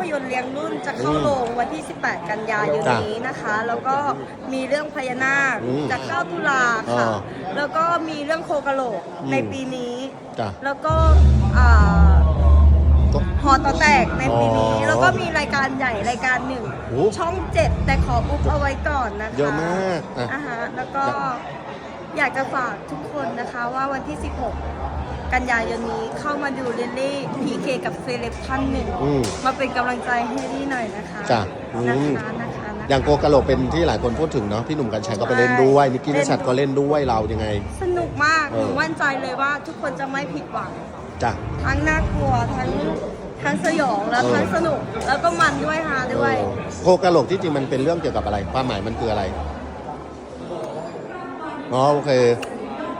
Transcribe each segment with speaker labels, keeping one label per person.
Speaker 1: พยนตร์เลี้ยงรุ่นจะเข้าโรงวันที่ 18 กันยายน
Speaker 2: จ้ะ
Speaker 1: นี้นะคะ แล้วก็มีเรื่องพญานาค
Speaker 2: อืม
Speaker 1: จะเข้าตุลาค่ะ
Speaker 2: อ่า
Speaker 1: แล้วก็มีเรื่องโคกะโหลก
Speaker 2: อืม
Speaker 1: ในปีนี้
Speaker 2: จ้ะ
Speaker 1: แล้วก็อ่า
Speaker 2: ก็
Speaker 1: หอต่อแตกในปีนี้
Speaker 2: อ๋อ
Speaker 1: แล้วก็มีรายการใหญ่รายการหนึ่ง
Speaker 2: โอ้
Speaker 1: ช่องเจ็ดแต่ขออุ๊บเอาไว้ก่อนนะคะ
Speaker 2: เยอะมากอะ
Speaker 1: อ่าฮะแล้วก็
Speaker 2: จ้ะ
Speaker 1: อยากจะฝากทุกคนนะคะว่าวันที่ 16 กันยายนนี้เข้ามาดูเรนลี่พีเคกับเซเลบท่านหนึ่ง
Speaker 2: อืม
Speaker 1: มาเป็นกำลังใจให้ลี่หน่อยนะคะ
Speaker 2: จ้ะอืม
Speaker 1: นะคะนะคะนะคะ
Speaker 2: อย่างโกกะโหลกเป็นที่หลายคนพูดถึงเนาะพี่หนุ่มกัญชัยก็ไปเล่นด้วยนิกกี้
Speaker 1: เล่
Speaker 2: นั
Speaker 1: น
Speaker 2: ชัดก็เล่นด้วยเรายังไง
Speaker 1: สนุกมาก
Speaker 2: เอ
Speaker 1: ห
Speaker 2: อ
Speaker 1: นูมั่นใจเลยว่าทุกคนจะไม่ผิดหวัง
Speaker 2: จ้ะ
Speaker 1: ทั้งน่ากลัวทั้งทั้งสยองแล้ว
Speaker 2: เออ
Speaker 1: ทั้งสนุกแล้วก็มันด้วยฮาด้วย
Speaker 2: โคกะโหลกที่จริงมันเป็นเรื่องเกี่ยวกับอะไร ความหมายมันคืออะไรอ๋อโอเค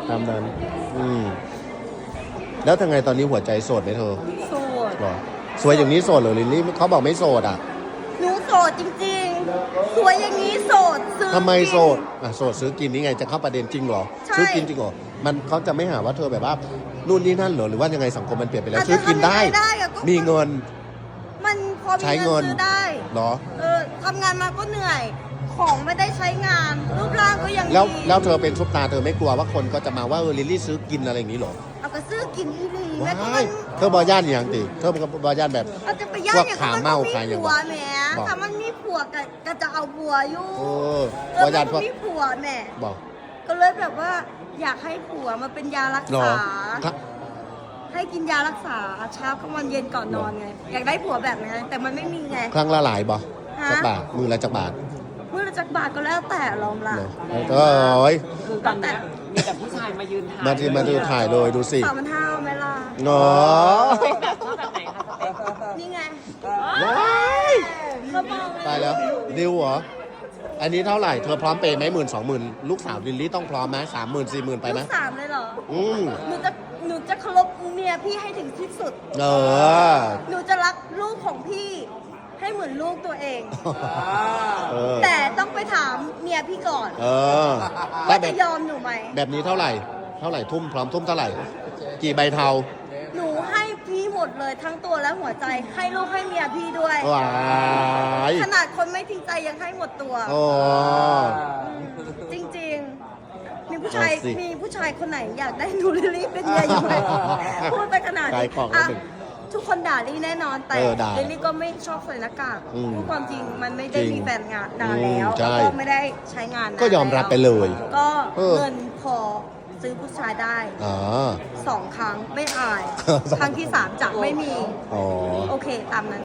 Speaker 2: ตามนั้นอืม แล้วทางไงตอนนี้หัวใจโสดไหมเธอ
Speaker 1: โสด
Speaker 2: หรอสวยอย่างนี้โสดเหรอลิลลี่เขาบอกไม่โสดอะ
Speaker 1: หนูโสดจริงๆ สวยอย่างนี้โสดซื้อ
Speaker 2: ทำไม
Speaker 1: กิน
Speaker 2: โสดอะโสดซื้อกินนี่ไงจะเข้าประเด็นจริงเหรอ
Speaker 1: ใช่
Speaker 2: ซื้อกินจริงเหรอมันเขาจะไม่หาว่าเธอแบบว่านู่นนี่นั่นเหรอหรือว่ายังไงสังคมมันเปลี่ยนไปแล้ว
Speaker 1: อาจจะ
Speaker 2: ซื้อกินได้
Speaker 1: ทำยังไงได้อะก็
Speaker 2: มีเงิน
Speaker 1: มันพอมี
Speaker 2: ใช้เงิ
Speaker 1: เงิ
Speaker 2: น
Speaker 1: นซื้อได้
Speaker 2: เหรอ
Speaker 1: เออทำงานมาก็เหนื่อยของไม่ได้ใช้งานรูปร่างก็ยัง
Speaker 2: แล้ว
Speaker 1: ดี
Speaker 2: แล้วเธอเป็นซุปตาเธอไม่กลัวว่าคนก็จะมาว่าเออลิลลี่ซื้อกินอะไรอย่างนี้เหรอ
Speaker 1: เอา กระซื้อกินอีหลีแม่
Speaker 2: ว้า
Speaker 1: ก็มั
Speaker 2: ย
Speaker 1: น
Speaker 2: เธอบอย่านอย่างติเธอเป็นบอย่านแบบ
Speaker 1: เอาจะไปย่าง
Speaker 2: พวก
Speaker 1: อย่าง
Speaker 2: ขา
Speaker 1: มัน
Speaker 2: เมา
Speaker 1: ก็
Speaker 2: ขายอย่าง
Speaker 1: ผัวแหม
Speaker 2: บอก
Speaker 1: ถ้ามันมีผัวก็ก็จะเอาผัวอยู่
Speaker 2: เออ
Speaker 1: เออ
Speaker 2: บ่ย่านพ
Speaker 1: มั
Speaker 2: วก
Speaker 1: นมีผัวแหม่
Speaker 2: บอก
Speaker 1: ก็เลยแบบว่าอยากให้ผัวมาเป็นยารัก
Speaker 2: เหรอ
Speaker 1: ษา
Speaker 2: ครับ
Speaker 1: ให้กินยารักษาเช้ากลางวันเย็นก่อนนอนไง อยากได้ผัวแบบนี้นแต่มันไม่มีไง
Speaker 2: ครั้งละหลายบ่
Speaker 1: ฮะ
Speaker 2: จักบาทมือละจักบาท
Speaker 1: เมื่อจักบาทก็แล้วแต่ลอมละ
Speaker 2: เหรอเอ้ย
Speaker 3: คือตอนเนี้ย มีแต่ผู้ชายมายืนถ่าย
Speaker 2: มาที่มาดูถ่ายเลยดูสิ
Speaker 1: สามพันห้าไหมล่ะ
Speaker 2: เนาะ
Speaker 3: แบบชอบแบบไหนคะสเปค
Speaker 1: นี่ไง
Speaker 2: ว้าย
Speaker 1: ก็บอก
Speaker 2: ตายแล้วดิวเหรอ อันนี้เท่าไหร่เธอพร้อมเปย์ไหมหมื่นสองหมื่นลูกสาวลิลลี่ต้องพร้อมไหมสามหมื่นสี่หมื่นไปไหม
Speaker 1: ลูกสามเลยเหรอ
Speaker 2: อืม
Speaker 1: หนูจะหนูจะเคารพเมียพี่ให้ถึงที่สุด
Speaker 2: เออ
Speaker 1: หนูจะรักลูกของพี่ ให้เหมือนลูกตัวเอง
Speaker 2: เออ
Speaker 1: แต่ต้องไปถามเมียพี่ก่อน
Speaker 2: เออแต่
Speaker 1: ว่า
Speaker 2: แบ
Speaker 1: จะ
Speaker 2: บ
Speaker 1: ยอมหนูไหม
Speaker 2: แบบนี้เท่าไหร่ เท่าไหร่ทุ่มพร้อมทุ่มเท่าไหร่ กี่ใบเทา
Speaker 1: หนูให้พี่หมดเลยทั้งตัวและหัวใจ ให้ลูกให้เมียพี่ด้วย
Speaker 2: ว้าย
Speaker 1: ขนาดคนไม่จริงใจยังให้หมดตัว
Speaker 2: โอ้
Speaker 1: จริงๆ มีผู้ชาย
Speaker 2: เอาสิ
Speaker 1: มีผู้ชายคนไหนอยากได้หนูลิลลี่เป็นเมียอยู่ไหมพูดไปขนาด
Speaker 2: ขา
Speaker 1: นี้
Speaker 2: ยของ
Speaker 1: อะ
Speaker 2: แล้วหนึ่ง
Speaker 1: ทุกคนด่าลี่แน่นอนแต่
Speaker 2: เออด่า
Speaker 1: ลิลลี่ก็ไม่ชอบใส่หน้ากาก
Speaker 2: อืม
Speaker 1: พูดความจริงมันไม่ได้
Speaker 2: จริง
Speaker 1: มีแฟนงานนานแล้ว
Speaker 2: อืมใช่
Speaker 1: แล้วก็ไม่ได้ใช้งานนาน
Speaker 2: ก็ยอมรับไปเลย
Speaker 1: ก็
Speaker 2: เออ
Speaker 1: เงินพอซื้อผู้ชายได้
Speaker 2: อ๋อ
Speaker 1: สองครั้งไม่อาย ครั้งที่สามจะไม่มี
Speaker 2: อ๋อ
Speaker 1: โอเคตามนั้น